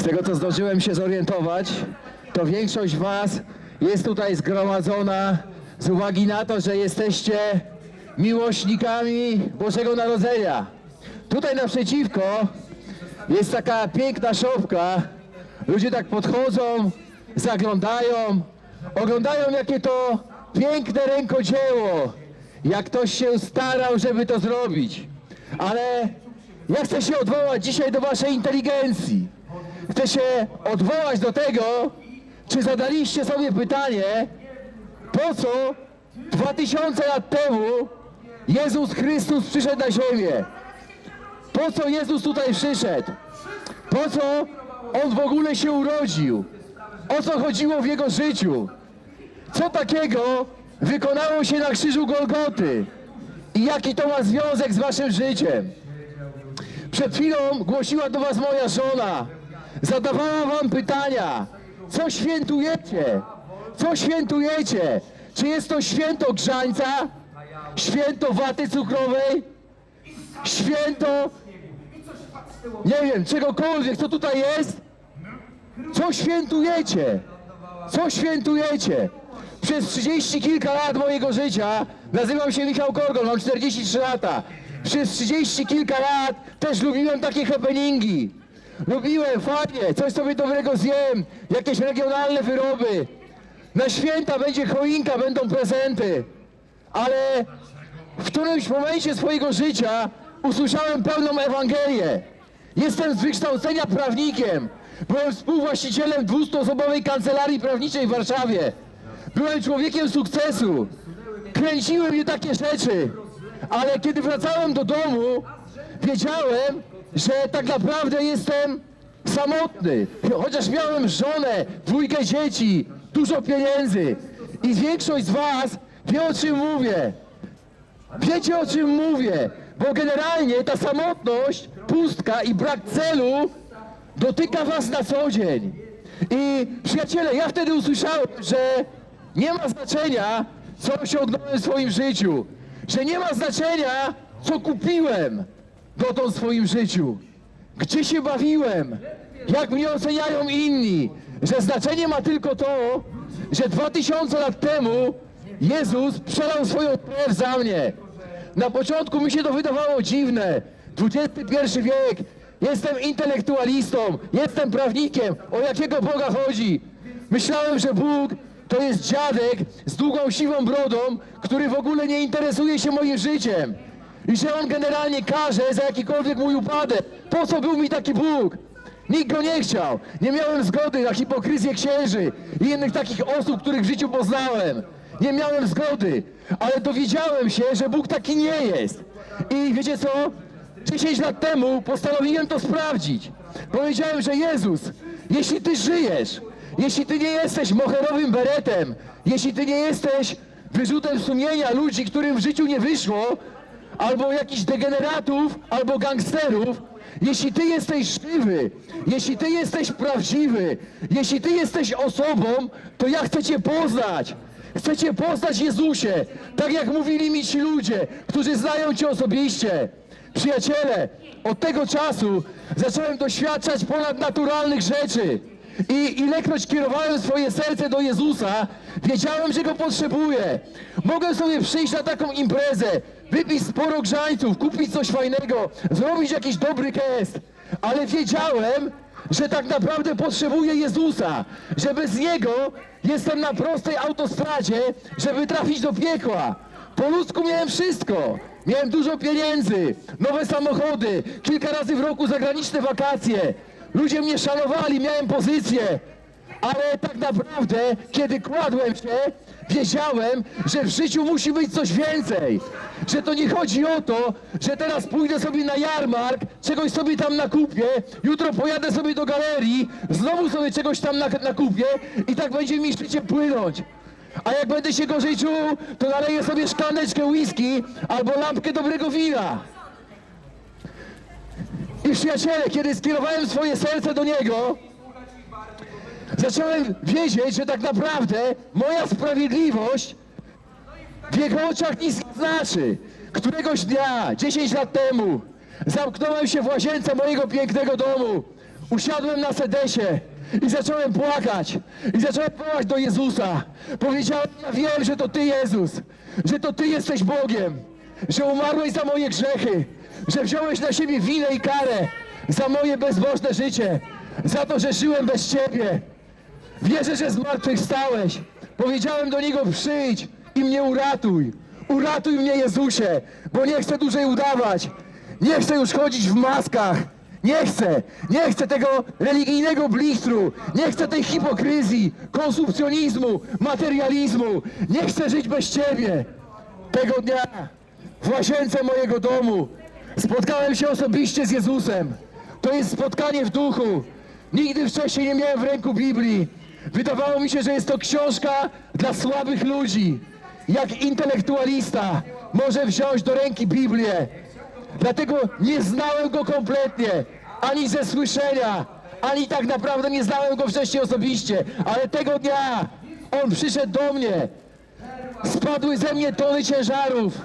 Z tego co zdążyłem się zorientować, to większość Was jest tutaj zgromadzona z uwagi na to, że jesteście miłośnikami Bożego Narodzenia. Tutaj naprzeciwko jest taka piękna szopka. Ludzie tak podchodzą, zaglądają, oglądają jakie to piękne rękodzieło. Jak ktoś się starał, żeby to zrobić. Ale ja chcę się odwołać dzisiaj do waszej inteligencji. Chcę się odwołać do tego, czy zadaliście sobie pytanie, po co 2000 lat temu Jezus Chrystus przyszedł na ziemię. Po co Jezus tutaj przyszedł? Po co On w ogóle się urodził? O co chodziło w Jego życiu? Co takiego wykonało się na krzyżu Golgoty? I jaki to ma związek z waszym życiem? Przed chwilą głosiła do was moja żona. Zadawała wam pytania. Co świętujecie? Co świętujecie? Czy jest to święto grzańca? Święto waty cukrowej? Święto... Nie wiem, czegokolwiek, co tutaj jest? Co świętujecie? Co świętujecie? Przez 30 kilka lat mojego życia nazywam się Michał Korgon, mam 43 lata. Przez 30 kilka lat też lubiłem takie happeningi. Lubiłem, fajnie, coś sobie dobrego zjem, jakieś regionalne wyroby. Na święta będzie choinka, będą prezenty. Ale w którymś momencie swojego życia usłyszałem pełną Ewangelię. Jestem z wykształcenia prawnikiem. Byłem współwłaścicielem 200-osobowej kancelarii prawniczej w Warszawie. Byłem człowiekiem sukcesu. Kręciły mnie takie rzeczy. Ale kiedy wracałem do domu, wiedziałem, że tak naprawdę jestem samotny. Chociaż miałem żonę, dwójkę dzieci, dużo pieniędzy. I większość z was wie o czym mówię. Wiecie o czym mówię, bo generalnie ta samotność, pustka i brak celu dotyka was na co dzień. I przyjaciele, ja wtedy usłyszałem, że nie ma znaczenia, co osiągnąłem w swoim życiu, że nie ma znaczenia, co kupiłem dotąd w swoim życiu, gdzie się bawiłem, jak mnie oceniają inni, że znaczenie ma tylko to, że 2000 lat temu Jezus przelał swoją krew za mnie. Na początku mi się to wydawało dziwne. XXI wiek, jestem intelektualistą, jestem prawnikiem. O jakiego Boga chodzi? Myślałem, że Bóg to jest dziadek z długą siwą brodą, który w ogóle nie interesuje się moim życiem. I że on generalnie każe za jakikolwiek mój upadek. Po co był mi taki Bóg? Nikt go nie chciał. Nie miałem zgody na hipokryzję księży i innych takich osób, których w życiu poznałem. Nie miałem zgody, ale dowiedziałem się, że Bóg taki nie jest. I wiecie co? 10 lat temu postanowiłem to sprawdzić. Powiedziałem, że Jezus, jeśli Ty żyjesz, jeśli Ty nie jesteś moherowym beretem, jeśli Ty nie jesteś wyrzutem sumienia ludzi, którym w życiu nie wyszło, albo jakichś degeneratów, albo gangsterów, jeśli Ty jesteś żywy, jeśli Ty jesteś prawdziwy, jeśli Ty jesteś osobą, to ja chcę Cię poznać. Chcę Cię poznać, Jezusie, tak jak mówili mi ci ludzie, którzy znają Cię osobiście. Przyjaciele, od tego czasu zacząłem doświadczać ponadnaturalnych rzeczy. I ilekroć kierowałem swoje serce do Jezusa, wiedziałem, że Go potrzebuję. Mogłem sobie przyjść na taką imprezę, wypić sporo grzańców, kupić coś fajnego, zrobić jakiś dobry gest. Ale wiedziałem, że tak naprawdę potrzebuję Jezusa, że bez Niego jestem na prostej autostradzie, żeby trafić do piekła. Po ludzku miałem wszystko. Miałem dużo pieniędzy, nowe samochody, kilka razy w roku zagraniczne wakacje. Ludzie mnie szanowali, miałem pozycję. Ale tak naprawdę, kiedy kładłem się, wiedziałem, że w życiu musi być coś więcej. Że to nie chodzi o to, że teraz pójdę sobie na jarmark, czegoś sobie tam nakupię, jutro pojadę sobie do galerii, znowu sobie czegoś tam nak- nakupię i tak będzie mi życie płynąć. A jak będę się gorzej czuł, to naleję sobie szklaneczkę whisky albo lampkę dobrego wina. I przyjaciele, kiedy skierowałem swoje serce do Niego, zacząłem wiedzieć, że tak naprawdę moja sprawiedliwość w Jego oczach nic nie znaczy. Któregoś dnia, 10 lat temu, zamknąłem się w łazience mojego pięknego domu. Usiadłem na sedesie i zacząłem płakać. I zacząłem wołać do Jezusa. Powiedziałem, ja wiem, że to Ty Jezus, że to Ty jesteś Bogiem, że umarłeś za moje grzechy, że wziąłeś na siebie winę i karę za moje bezbożne życie, za to, że żyłem bez Ciebie. Wierzę, że zmartwychwstałeś. Powiedziałem do Niego, przyjdź i mnie uratuj. Uratuj mnie, Jezusie, bo nie chcę dłużej udawać. Nie chcę już chodzić w maskach. Nie chcę. Nie chcę tego religijnego blichtru. Nie chcę tej hipokryzji, konsumpcjonizmu, materializmu. Nie chcę żyć bez Ciebie. Tego dnia w łazience mojego domu spotkałem się osobiście z Jezusem. To jest spotkanie w duchu. Nigdy wcześniej nie miałem w ręku Biblii. Wydawało mi się, że jest to książka dla słabych ludzi. Jak intelektualista może wziąć do ręki Biblię. Dlatego nie znałem go kompletnie, ani ze słyszenia, ani tak naprawdę nie znałem go wcześniej osobiście. Ale tego dnia on przyszedł do mnie. Spadły ze mnie tony ciężarów.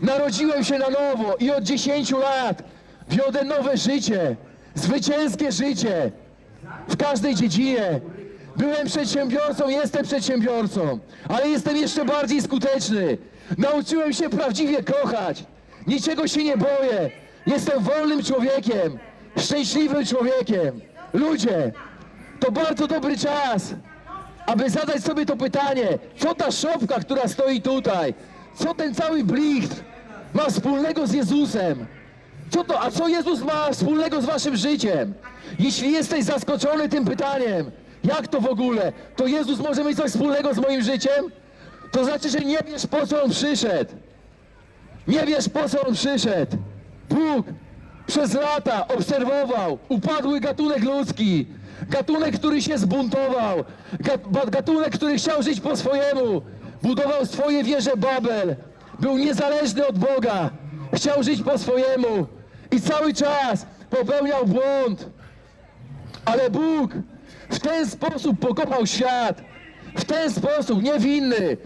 Narodziłem się na nowo i od 10 lat wiodę nowe życie, zwycięskie życie w każdej dziedzinie. Byłem przedsiębiorcą, jestem przedsiębiorcą, ale jestem jeszcze bardziej skuteczny. Nauczyłem się prawdziwie kochać. Niczego się nie boję. Jestem wolnym człowiekiem, szczęśliwym człowiekiem. Ludzie, to bardzo dobry czas, aby zadać sobie to pytanie, co ta szopka, która stoi tutaj, co ten cały blicht ma wspólnego z Jezusem? Co to, a co Jezus ma wspólnego z waszym życiem? Jeśli jesteś zaskoczony tym pytaniem, jak to w ogóle? To Jezus może mieć coś wspólnego z moim życiem? To znaczy, że nie wiesz po co On przyszedł. Nie wiesz po co On przyszedł. Bóg przez lata obserwował upadły gatunek ludzki. Gatunek, który się zbuntował. Gatunek, który chciał żyć po swojemu. Budował swoje wieże Babel. Był niezależny od Boga. Chciał żyć po swojemu. I cały czas popełniał błąd. Ale Bóg w ten sposób pokochał świat, w ten sposób niewinny,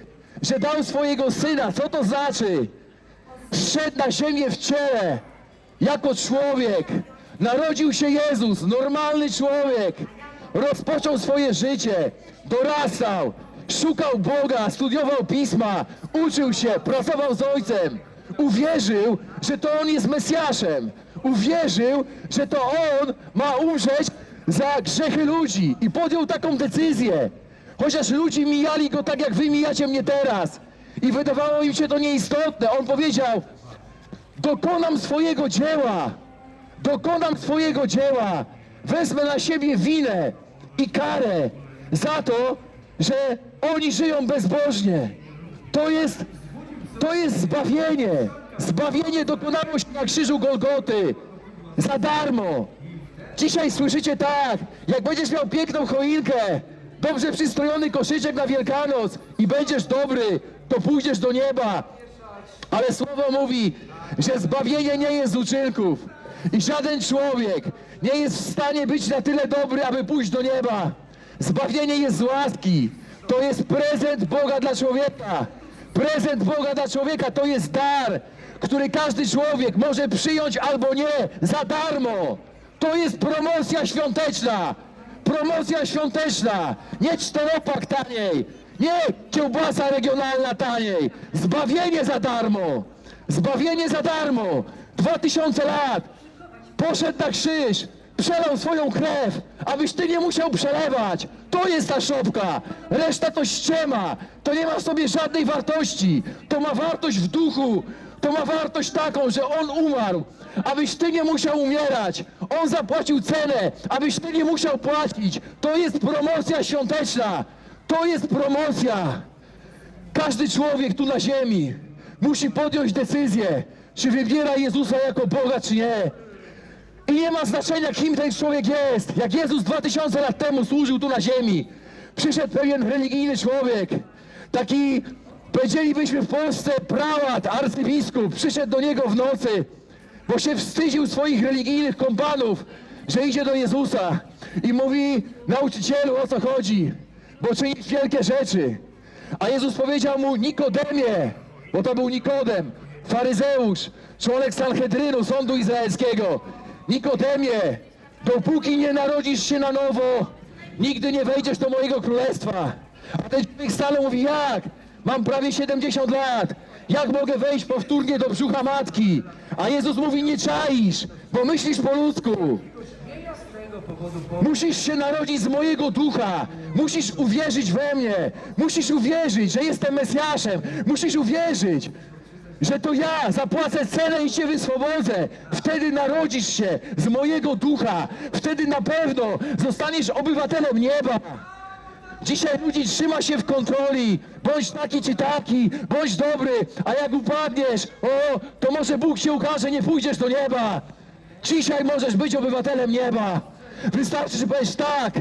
że dał swojego syna. Co to znaczy? Zszedł na ziemię w ciele, jako człowiek. Narodził się Jezus, normalny człowiek. Rozpoczął swoje życie, dorastał, szukał Boga, studiował pisma, uczył się, pracował z Ojcem. Uwierzył, że to On jest Mesjaszem. Uwierzył, że to On ma umrzeć za grzechy ludzi i podjął taką decyzję. Chociaż ludzie mijali Go tak, jak wy mijacie mnie teraz. I wydawało im się to nieistotne. On powiedział, dokonam swojego dzieła. Dokonam swojego dzieła. Wezmę na siebie winę i karę za to, że oni żyją bezbożnie. To jest, to jest zbawienie. Zbawienie dokonało się na krzyżu Golgoty. Za darmo. Dzisiaj słyszycie tak, jak będziesz miał piękną choinkę, dobrze przystrojony koszyczek na Wielkanoc i będziesz dobry, to pójdziesz do nieba. Ale słowo mówi, że zbawienie nie jest z uczynków. I żaden człowiek nie jest w stanie być na tyle dobry, aby pójść do nieba. Zbawienie jest z łaski. To jest prezent Boga dla człowieka. Prezent Boga dla człowieka to jest dar, który każdy człowiek może przyjąć albo nie za darmo. To jest promocja świąteczna. Promocja świąteczna. Nie czteropak taniej. Nie kiełbasa regionalna taniej. Zbawienie za darmo. Zbawienie za darmo. Dwa tysiące lat. Poszedł na krzyż. Przelał swoją krew, abyś ty nie musiał przelewać. To jest ta szopka. Reszta to ściema. To nie ma w sobie żadnej wartości. To ma wartość w duchu. To ma wartość taką, że On umarł, abyś Ty nie musiał umierać. On zapłacił cenę, abyś Ty nie musiał płacić. To jest promocja świąteczna. To jest promocja. Każdy człowiek tu na ziemi musi podjąć decyzję, czy wybiera Jezusa jako Boga, czy nie. I nie ma znaczenia, kim ten człowiek jest. Jak Jezus 2000 lat temu służył tu na ziemi, przyszedł pewien religijny człowiek, taki, powiedzielibyśmy w Polsce, prałat, arcybiskup, przyszedł do niego w nocy, bo się wstydził swoich religijnych kompanów, że idzie do Jezusa i mówi, nauczycielu, o co chodzi, bo czynisz wielkie rzeczy. A Jezus powiedział mu, Nikodemie, bo to był Nikodem, faryzeusz, członek Sanhedrynu, sądu izraelskiego. Nikodemie, Dopóki nie narodzisz się na nowo, nigdy nie wejdziesz do mojego królestwa. A ten człowiek mówi, jak? Mam prawie 70 lat. Jak mogę wejść powtórnie do brzucha matki? A Jezus mówi, nie czaisz, bo myślisz po ludzku. Musisz się narodzić z mojego ducha. Musisz uwierzyć we mnie. Musisz uwierzyć, że jestem Mesjaszem. Musisz uwierzyć, że to ja zapłacę cenę i cię wyswobodzę. Wtedy narodzisz się z mojego ducha. Wtedy na pewno zostaniesz obywatelem nieba. Dzisiaj ludzi trzyma się w kontroli. Bądź taki czy taki, bądź dobry, a jak upadniesz, o, to może Bóg się ukaże, nie pójdziesz do nieba. Dzisiaj możesz być obywatelem nieba. Wystarczy, że powiesz tak.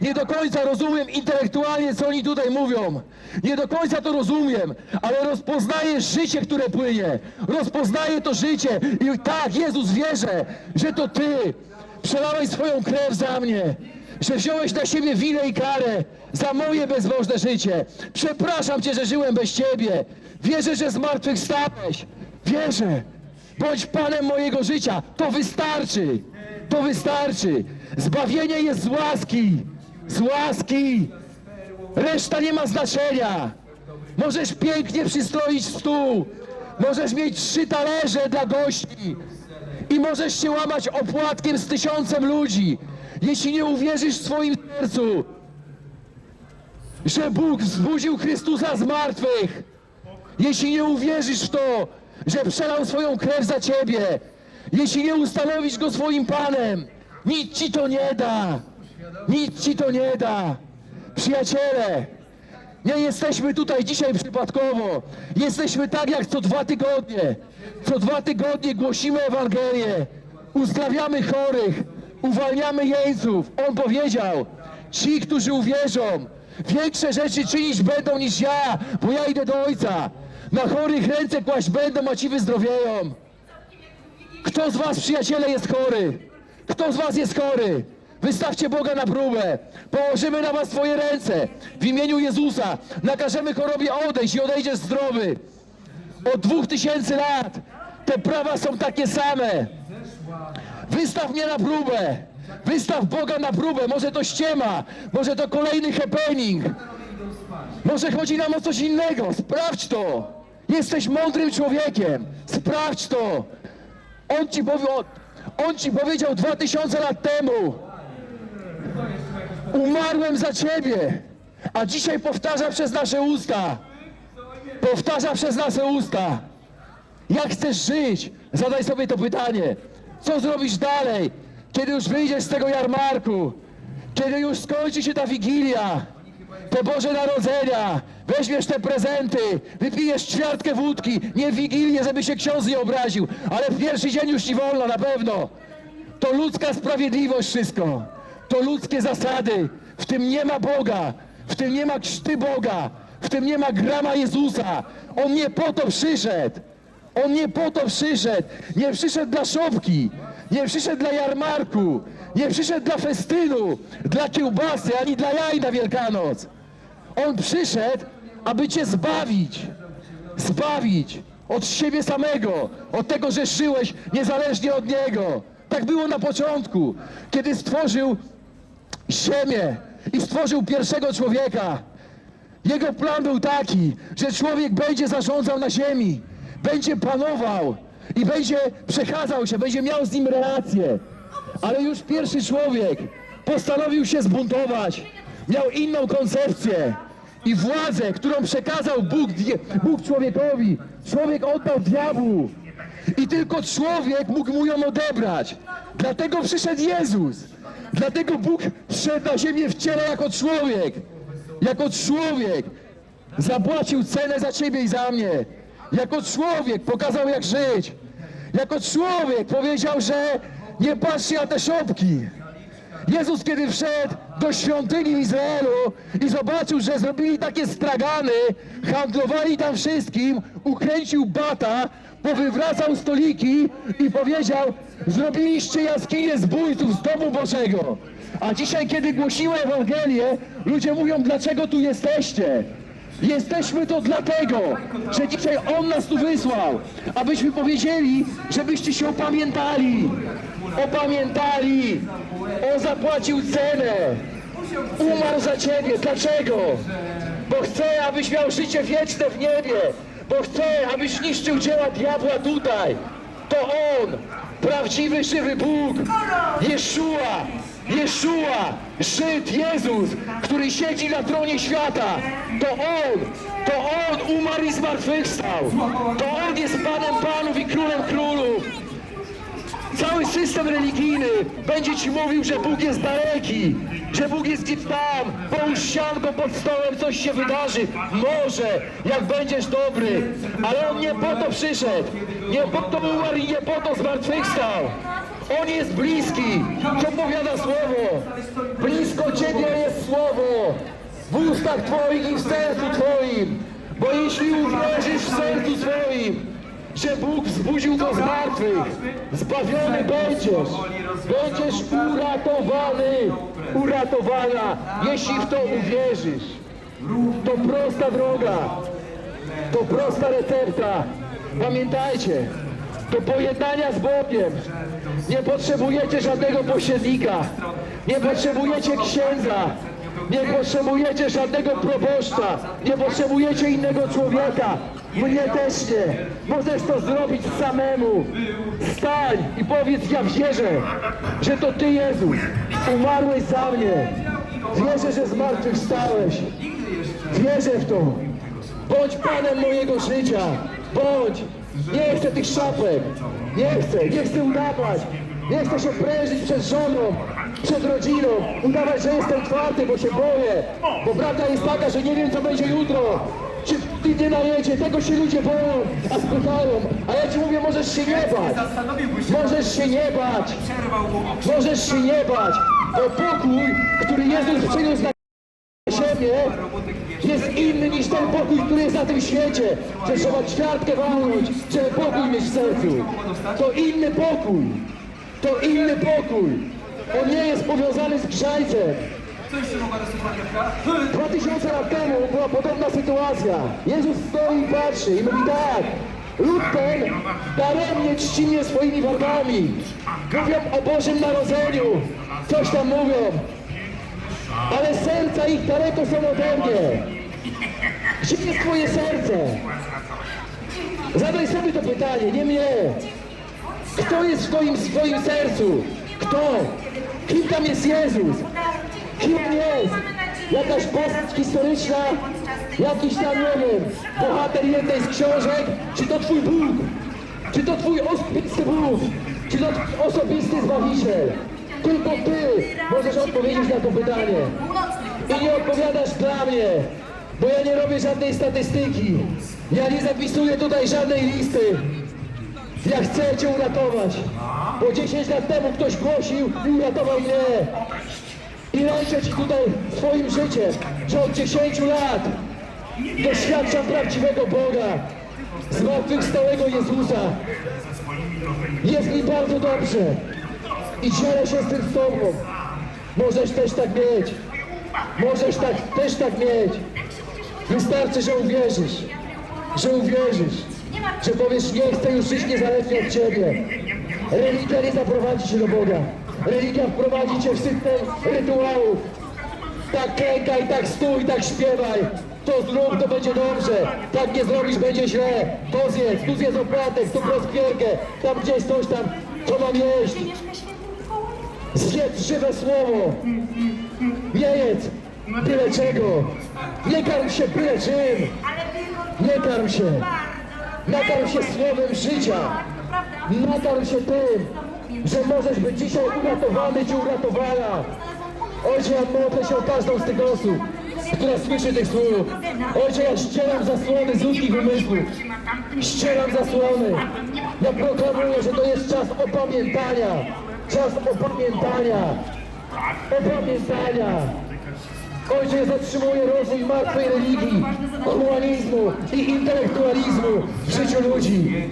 Nie do końca rozumiem intelektualnie, co oni tutaj mówią. Nie do końca to rozumiem, ale rozpoznajesz życie, które płynie. Rozpoznaję to życie i tak, Jezus, wierzę, że to Ty przelałeś swoją krew za mnie że wziąłeś na siebie winę i karę za moje bezbożne życie. Przepraszam Cię, że żyłem bez Ciebie. Wierzę, że zmartwychwstałeś. Wierzę. Bądź Panem mojego życia. To wystarczy. To wystarczy. Zbawienie jest z łaski. Z łaski. Reszta nie ma znaczenia. Możesz pięknie przystroić stół. Możesz mieć trzy talerze dla gości. I możesz się łamać opłatkiem z tysiącem ludzi. Jeśli nie uwierzysz w swoim sercu, że Bóg wzbudził Chrystusa z martwych, jeśli nie uwierzysz w to, że przelał swoją krew za ciebie, jeśli nie ustanowisz go swoim Panem, nic ci to nie da. Nic ci to nie da. Przyjaciele, nie jesteśmy tutaj dzisiaj przypadkowo. Jesteśmy tak jak co dwa tygodnie. Co dwa tygodnie głosimy Ewangelię. Uzdrawiamy chorych. Uwalniamy jeńców. On powiedział, ci, którzy uwierzą, większe rzeczy czynić będą niż ja, bo ja idę do Ojca. Na chorych ręce kłaść będą, a ci wyzdrowieją. Kto z was, przyjaciele, jest chory? Kto z was jest chory? Wystawcie Boga na próbę. Położymy na was swoje ręce. W imieniu Jezusa nakażemy chorobie odejść i odejdziesz zdrowy. Od dwóch tysięcy lat te prawa są takie same. Wystaw mnie na próbę. Wystaw Boga na próbę. Może to ściema. Może to kolejny happening. Może chodzi nam o coś innego. Sprawdź to. Jesteś mądrym człowiekiem. Sprawdź to. On ci, powie, on, ci powiedział dwa tysiące lat temu. Umarłem za ciebie. A dzisiaj powtarza przez nasze usta. Powtarza przez nasze usta. Jak chcesz żyć? Zadaj sobie to pytanie. Co zrobisz dalej, kiedy już wyjdziesz z tego jarmarku? Kiedy już skończy się ta wigilia? Te Boże Narodzenia, weźmiesz te prezenty, wypijesz ćwiartkę wódki, nie w Wigilię, żeby się ksiądz nie obraził, ale w pierwszy dzień już ci wolno, na pewno. To ludzka sprawiedliwość wszystko. To ludzkie zasady. W tym nie ma Boga. W tym nie ma czty Boga. W tym nie ma grama Jezusa. On nie po to przyszedł. On nie po to przyszedł. Nie przyszedł dla szopki. Nie przyszedł dla jarmarku. Nie przyszedł dla festynu, dla kiełbasy, ani dla jaj na Wielkanoc. On przyszedł, aby cię zbawić. Zbawić od siebie samego, od tego, że żyłeś niezależnie od Niego. Tak było na początku, kiedy stworzył ziemię i stworzył pierwszego człowieka. Jego plan był taki, że człowiek będzie zarządzał na ziemi, będzie panował i będzie przechadzał się, będzie miał z nim relacje. Ale już pierwszy człowiek postanowił się zbuntować, miał inną koncepcję i władzę, którą przekazał Bóg, Bóg człowiekowi, człowiek oddał diabłu. I tylko człowiek mógł mu ją odebrać. Dlatego przyszedł Jezus. Dlatego Bóg wszedł na ziemię w ciele jako człowiek. Jako człowiek. Zapłacił cenę za ciebie i za mnie. Jako człowiek pokazał jak żyć. Jako człowiek powiedział, że nie patrzcie na te szopki. Jezus kiedy wszedł do świątyni Izraelu i zobaczył, że zrobili takie stragany, handlowali tam wszystkim, ukręcił bata, powywracał stoliki i powiedział, zrobiliście jaskinię zbójców z domu Bożego. A dzisiaj, kiedy głosimy Ewangelię, ludzie mówią, dlaczego tu jesteście? Jesteśmy to dlatego, że dzisiaj On nas tu wysłał, abyśmy powiedzieli, żebyście się opamiętali. Opamiętali. On zapłacił cenę. Umarł za ciebie. Dlaczego? Bo chce, abyś miał życie wieczne w niebie. Bo chce, abyś niszczył dzieła diabła tutaj. To On, prawdziwy, żywy Bóg. Jeszua, Jeszua, Żyd, Jezus, który siedzi na tronie świata. To On, to On umarł i zmartwychwstał. To On jest Panem Panów i Królem Królów. Cały system religijny będzie ci mówił, że Bóg jest daleki, że Bóg jest gdzieś tam, połóż sianko pod stołem, coś się wydarzy. Może, jak będziesz dobry, ale On nie po to przyszedł, nie po to umarł i nie po to zmartwychwstał. On jest bliski, co powiada Słowo. Blisko Ciebie jest Słowo, w ustach Twoich i w sercu Twoim. Bo jeśli uwierzysz w sercu swoim, że Bóg wzbudził go z martwych. Zbawiony będziesz. Będziesz uratowany. Uratowana, jeśli w to uwierzysz. To prosta droga. To prosta recepta. Pamiętajcie, do pojednania z Bogiem nie potrzebujecie żadnego pośrednika. Nie potrzebujecie księdza. Nie potrzebujecie żadnego proboszcza. Nie potrzebujecie innego człowieka. Mnie też nie. Możesz to zrobić samemu. Stań i powiedz, ja wierzę, że to Ty, Jezus, umarłeś za mnie. Wierzę, że zmartwychwstałeś. Wierzę w to. Bądź Panem mojego życia. Bądź. Nie chcę tych szapek. Nie chcę. Nie chcę udawać. Nie chcę się prężyć przed żoną, przed rodziną. Udawać, że jestem twardy, bo się boję. Bo prawda jest taka, że nie wiem, co będzie jutro. Czy ty nie najedzie. Tego się ludzie boją, a spychają. A ja ci mówię, możesz się nie bać. Możesz się nie bać. Możesz się nie bać. Bo pokój, który Jezus przyniósł na ziemię, jest inny niż ten pokój, który jest na tym świecie. Że trzeba ćwiartkę walnąć, żeby pokój mieć w sercu. To inny pokój. To inny pokój. On nie jest powiązany z grzańcem. Co jeszcze mogła rozsłyszeć Piotrka? Dwa tysiące lat temu była podobna sytuacja. Jezus stoi i patrzy i mówi tak. Lud ten daremnie czci mnie swoimi wargami. Mówią o Bożym Narodzeniu. Coś tam mówią. Ale serca ich daleko są ode mnie. Gdzie jest twoje serce? Zadaj sobie to pytanie, nie mnie. Kto jest w twoim, swoim sercu? Kto? Kim tam jest Jezus? Kim jest? Jakaś postać historyczna? Jakiś tam, nie wiem, bohater jednej z książek? Czy to twój Bóg? Czy to twój osobisty Bóg? Czy to twój osobisty Zbawiciel? Tylko ty możesz odpowiedzieć na to pytanie. I nie odpowiadasz dla mnie, bo ja nie robię żadnej statystyki. Ja nie zapisuję tutaj żadnej listy. Ja chcę Cię uratować, bo 10 lat temu ktoś głosił i uratował mnie. I ręczę Ci tutaj swoim życiem, że od 10 lat doświadczam prawdziwego Boga, zmartwychwstałego Jezusa. Jest mi bardzo dobrze i dzielę się z tym z Tobą. Możesz też tak mieć. Możesz tak, też tak mieć. Wystarczy, że uwierzysz. Że uwierzysz. Że powiesz, nie chcę już żyć niezależnie od Ciebie. Religia nie zaprowadzi Cię do Boga. Religia wprowadzi Cię w system rytuałów. Tak klękaj, tak stój, tak śpiewaj. To zrób, to będzie dobrze. Tak nie zrobisz, będzie źle. To zjedz, tu zjedz opłatek, tu rozpierkę. Tam gdzieś coś tam, co mam jeść. Zjedz żywe słowo. Nie jedz byle czego. Nie karm się byle czym. Nie karm się. Nakarm się słowem życia. Nakarm się tym, że możesz być dzisiaj uratowany czy uratowana. Ojcze, ja modlę się o każdą z tych osób, która słyszy tych słów. Ojcze, ja ścieram zasłony z ludzkich umysłów. Ścieram zasłony. Ja proklamuję, że to jest czas opamiętania. Czas opamiętania. Opamiętania. Ojcze, zatrzymuje rozwój martwej religii, humanizmu i intelektualizmu w życiu ludzi.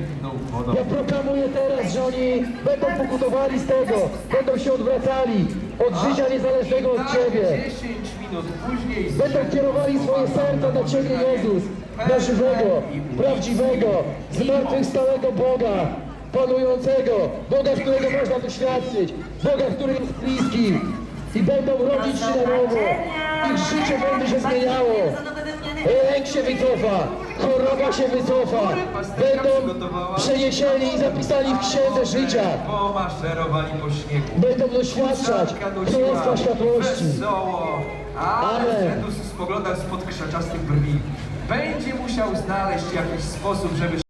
Ja proklamuję teraz, że oni będą pokutowali z tego, będą się odwracali od życia niezależnego od Ciebie. 10 minut później Będą kierowali swoje serca do Ciebie, Jezus, na żywego, prawdziwego, zmartwychwstałego Boga, panującego, Boga, w którego można doświadczyć, Boga, który jest bliski i będą rodzić się na nowo. Ich życie będzie się zmieniało. Lęk się wycofa, choroba się wycofa, będą przeniesieni i zapisani w księdze życia. Pomaszerowali po śniegu. Będą doświadczać Królestwa Światłości. Amen. Zetus spoglądał spod krzaczastych brwi. Będzie musiał znaleźć jakiś sposób, żeby